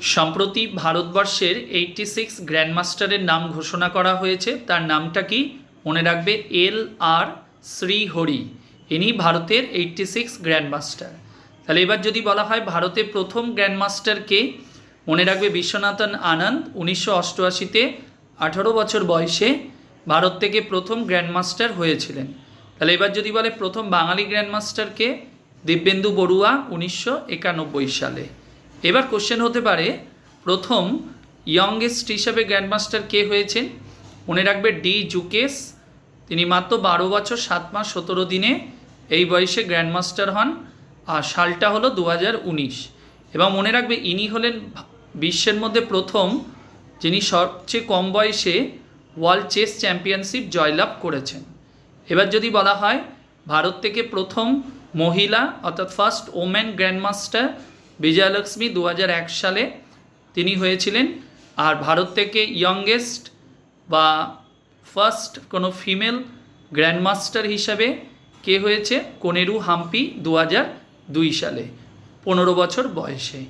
সম্প্রতি ভারতবর্ষের eighty six গ্র্যান্ডমাস্টারের নাম ঘোষণা করা হয়েছে, তার নামটা কি? মনে রাখবে এল আর শ্রীহরি। ইনি ভারতের এইটটি সিক্স গ্র্যান্ডমাস্টার। তাহলে এবার যদি বলা হয় ভারতের প্রথম গ্র্যান্ডমাস্টারকে, মনে রাখবে বিশ্বনাথন আনন্দ, উনিশশো অষ্টআশিতে আঠারো বছর বয়সে ভারত থেকে প্রথম গ্র্যান্ডমাস্টার হয়েছিলেন। তাহলে এবার যদি বলে প্রথম বাঙালি গ্র্যান্ডমাস্টারকে, দিব্যেন্দু বড়ুয়া, উনিশশো একানব্বই সালে। এবার কোশ্চেন হতে পারে, প্রথম ইয়ংগেস্ট হিসাবে গ্র্যান্ডমাস্টার কে হয়েছেন? মনে রাখবে ডি জুকেস তিনি মাত্র বারো বছর, সাত মাস, সতেরো দিনে এই বয়সে গ্র্যান্ডমাস্টার হন, আর সালটা হলো দু হাজার উনিশ। এবং মনে রাখবে ইনি হলেন বিশ্বের মধ্যে প্রথম যিনি সবচেয়ে কম বয়সে ওয়ার্ল্ড চেস চ্যাম্পিয়নশিপ জয়লাভ করেছেন। এবার যদি বলা হয়, ভারত থেকে প্রথম মহিলা, অর্থাৎ ফার্স্ট ওমেন গ্র্যান্ডমাস্টার বিজয়লক্ষ্মী দু সালে তিনি হয়েছিলেন। আর ভারত থেকে ইয়ংগেস্ট বা ফার্স্ট কোনো ফিমেল গ্র্যান্ডমাস্টার হিসাবে কে হয়েছে? কোনেরু হাম্পি দু দুই সালে, পনেরো বছর বয়সে।